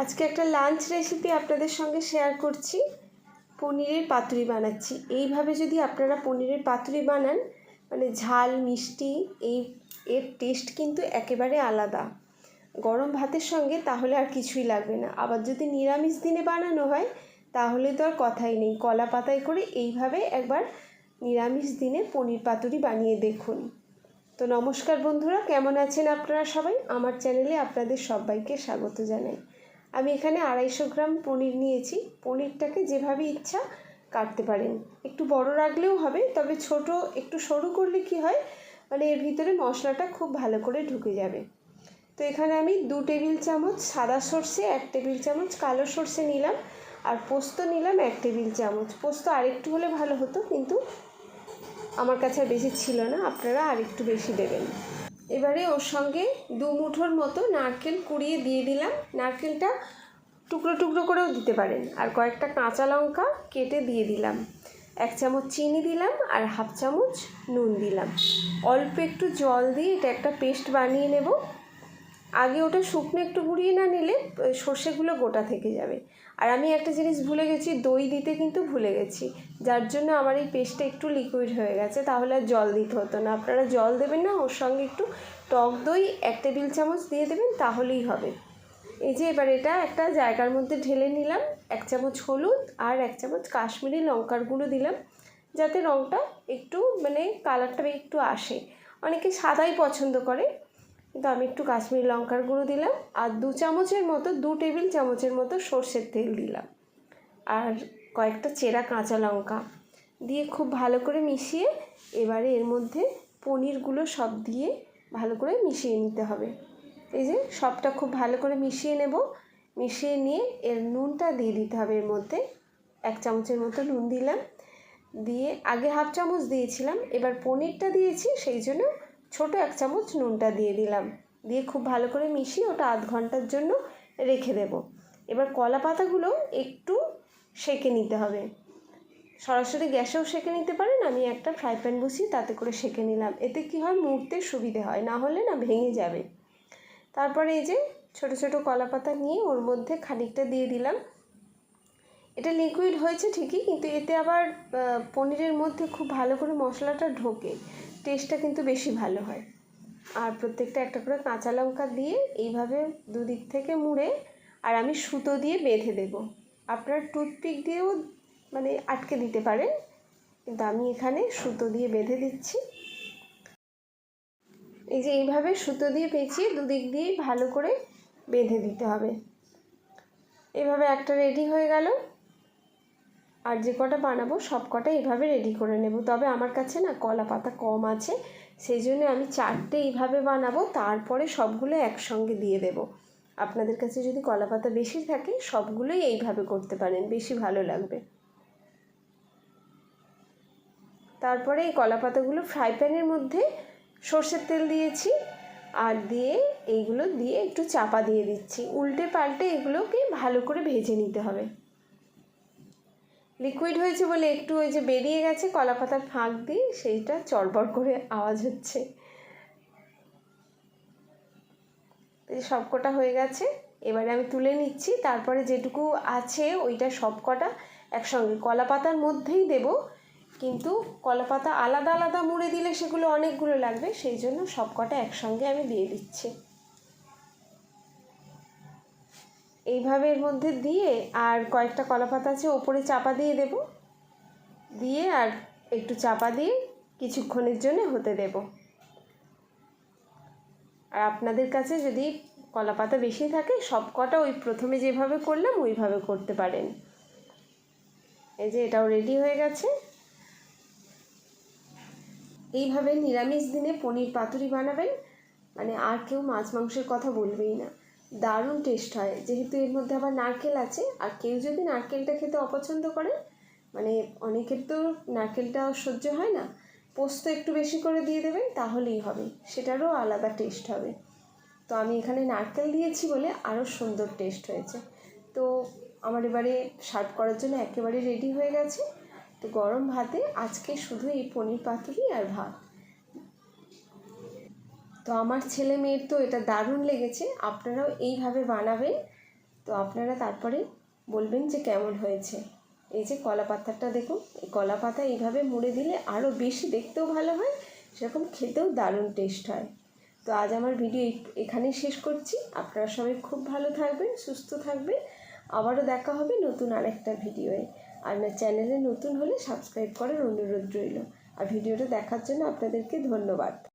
আজকে একটা lunch recipe আপনাদের সঙ্গে শেয়ার করছি। পনিরের পাতুরি বানাচ্ছি। এইভাবে যদি আপনারা পনিরের পাতুরি বানান মানে ঝাল, মিষ্টি, এই, এর টেস্ট কিন্তু একেবারে আলাদা। গরম ভাতের সঙ্গে তাহলে আর কিছুই লাগবে না। আবার যদি নিরামিষ দিনে বানানো হয়, তাহলে তো আর কথাই নেই। কলা পাতায় করে এইভাবে একবার নিরামিষ দিনে পনির পাতুরি বানিয়ে দেখুন। তো নমস্কার বন্ধুরা, কেমন আছেন আপনারা সবাই? আমার চ্যানেলে আপনাদের সবাইকে স্বাগত জানাই। আমি এখানে আড়াইশো গ্রাম পনির নিয়েছি। পনিরটাকে যেভাবে ইচ্ছা কাটতে পারেন। একটু বড় রাখলেও হবে, তবে ছোট একটু সরু করলে কি হয় মানে এর ভিতরে মশলাটা খুব ভালো করে ঢুকে যাবে। তো এখানে আমি দু টেবিল চামচ সাদা সর্ষে, এক টেবিল চামচ কালো সর্ষে নিলাম, আর পোস্ত নিলাম এক টেবিল চামচ। পোস্ত আরেকটু হলে ভালো হতো, কিন্তু আমার কাছে বেশি ছিল না, আপনারা আরেকটু বেশি দেবেন। এবারে ওর সঙ্গে দু মুঠোর মতো নারকেল কুড়িয়ে দিয়ে দিলাম। নারকেলটা টুকরো টুকরো করেও দিতে পারেন। আর কয়েকটা কাঁচা লঙ্কা কেটে দিয়ে দিলাম। এক চামচ চিনি দিলাম আর হাফ চামচ নুন দিলাম। অল্প একটু জল দিয়ে এটা একটা পেস্ট বানিয়ে নেব। আগে ওটা শুকনো একটু গুঁড়িয়ে না নিলে সর্ষেগুলো গোটা থেকে যাবে। আর আমি একটা জিনিস ভুলে গেছি, দই দিতে কিন্তু ভুলে গেছি। যার জন্য আমার এই পেস্টটা একটু লিকুইড হয়ে গেছে, তাহলে আর জল দিতে হতো না। আপনারা জল দেবেন না, ওর সঙ্গে একটু টক দই, এক টেবিল চামচ দিয়ে দেবেন, তাহলেই হবে। এই যে এবার এটা একটা জায়গার মধ্যে ঢেলে নিলাম, এক চামচ হলুদ আর এক চামচ কাশ্মীরি লঙ্কার গুঁড়ো দিলাম, যাতে রঙটা একটু মানে কালারটা একটু আসে। অনেকে সাদাই পছন্দ করে কিন্তু আমি একটু কাশ্মীরি লঙ্কার গুঁড়ো দিলাম আর দু চামচের মতো, দু টেবিল চামচের মতো সর্ষের তেল দিলাম। আর কয়েকটা চেরা কাঁচা লঙ্কা দিয়ে খুব ভালো করে মিশিয়ে এবারে এর মধ্যে পনিরগুলো সব দিয়ে ভালো করে মিশিয়ে নিতে হবে। এই যে সবটা খুব ভালো করে মিশিয়ে নেব। মিশিয়ে নিয়ে এর নুনটা দিয়ে দিতে হবে এর মধ্যে। এক চামচের মতো নুন দিলাম। দিয়ে আগে হাফ চামচ দিয়েছিলাম। এবার পনিরটা দিয়েছি, সেই জন্য ছোট এক চামচ নুনটা দিয়ে দিলাম। দিয়ে খুব ভালো করে মিশিয়ে ওটা আধ ঘণ্টার জন্য রেখে দেব। এবার কলা পাতাগুলো একটু সেঁকে নিতে হবে। সরাসরি গ্যাসেও সেঁকে নিতে পারেন, আমি একটা ফ্রাই প্যান বসিয়ে তাতে করে সেকে নিলাম। এতে কি হয়? মুড়তে সুবিধে হয়, না হলে না ভেঙে যাবে। তারপরে এই যে ছোট ছোট কলা পাতা নিয়ে ওর মধ্যে খানিকটা দিয়ে দিলাম। এটা লিকুইড হয়েছে ঠিকই, কিন্তু এতে আবার পনিরের মধ্যে খুব ভালো করে মশলাটা ঢোকে টেস্টটা কিন্তু বেশি ভালো হয়। আর প্রত্যেকটা একটা করে কাঁচা লঙ্কা দিয়ে এইভাবে দুদিক থেকে মুড়ে, আর আমি সুতো দিয়ে বেঁধে দেব। আপনার টুথপিক দিয়েও মানে আটকে দিতে পারেন, কিন্তু আমি এখানে সুতো দিয়ে বেঁধে দিচ্ছি। এই যে এইভাবে সুতো দিয়ে পেঁচিয়ে দুদিক দিয়ে ভালো করে বেঁধে দিতে হবে। এভাবে একটা রেডি হয়ে গেল। আর যে কটা বানাবো সব কটা এভাবে রেডি করে নেব। তবে আমার কাছে না কলা পাতা কম আছে, সেই জন্য আমি চারটে এইভাবে বানাবো, তারপরে সবগুলো একসঙ্গে দিয়ে দেব। আপনাদের কাছে যদি কলা পাতা বেশি থাকে, সবগুলোই এইভাবে করতে পারেন, বেশি ভালো লাগবে। তারপরে এই কলা পাতাগুলো ফ্রাই প্যানের মধ্যে সর্ষের তেল দিয়েছি, আর দিয়ে এইগুলো দিয়ে একটু চাপা দিয়ে দিচ্ছি। উল্টে পাল্টে এগুলোকে ভালো করে ভেজে নিতে হবে। লিকুইড হয়েছে বলে একটু ওই যে বেরিয়ে গেছে কলা পাতার ফাঁক দিয়ে সেইটা চড়বড় করে আওয়াজ হচ্ছে। এই সব কটা হয়ে গেছে, এবারে আমি তুলে নিচ্ছি, তারপরে যেটুকু আছে ওইটা সব কটা একসঙ্গে। কলা পাতার মধ্যেই দেব, কিন্তু কলা পাতা আলাদা আলাদা মুড়ে দিলে সেগুলো অনেকগুলো লাগবে, সেই জন্য সব কটা একসঙ্গে আমি দিয়ে দিচ্ছি। এইভাবে এর মধ্যে দিয়ে আর কয়েকটা কলা পাতা আছে, ওপরে চাপা দিয়ে দেব। দিয়ে আর একটু চাপা দিয়ে কিছুক্ষণের জন্য হতে দেব। আর আপনাদের কাছে যদি কলা পাতা বেশি থাকে সব কটা ওই প্রথমে যেভাবে করলাম, ওইভাবে করতে পারেন। এই যে এটাও রেডি হয়ে গেছে। এইভাবে নিরামিষ দিনে পনির পাতুরি বানাবেন মানে আর কেউ মাছ মাংসের কথা বলবেই না। দারুণ টেস্ট হয়। যেহেতু এর মধ্যে আবার নারকেল আছে, আর কেউ যদি নারকেলটা খেতে অপছন্দ করে মানে অনেকের তো নারকেলটা সহ্য হয় না, পোস্ত একটু বেশি করে দিয়ে দেবেন, তাহলেই হবে। সেটারও আলাদা টেস্ট হবে। তো আমি এখানে নারকেল দিয়েছি বলে আরও সুন্দর টেস্ট হয়েছে। তো আমার এবারে সার্ভ করার জন্য একেবারে রেডি হয়ে গেছে। তো গরম ভাতে আজকে শুধু এই পনির পাতুরি আর ভাত। তো আমার ছেলে মেয়ের তো এটা দারুণ লেগেছে, আপনারাও এইভাবে বানাবেন। তো আপনারা তারপরে বলবেন যে কেমন হয়েছে। এই যে কলা পাতাটা দেখুন, এই কলা পাতা এইভাবে মুড়ে দিলে আরও বেশি দেখতেও ভালো হয়, সেরকম খেতেও দারুণ টেস্ট হয়। তো আজ আমার ভিডিও এখানেই শেষ করছি। আপনারা সবাই খুব ভালো থাকবেন, সুস্থ থাকবেন। আবারও দেখা হবে নতুন আরেকটা ভিডিওয়ে। আর না চ্যানেলে নতুন হলে সাবস্ক্রাইব করার অনুরোধ রইল। আর ভিডিওটা দেখার জন্য আপনাদেরকে ধন্যবাদ।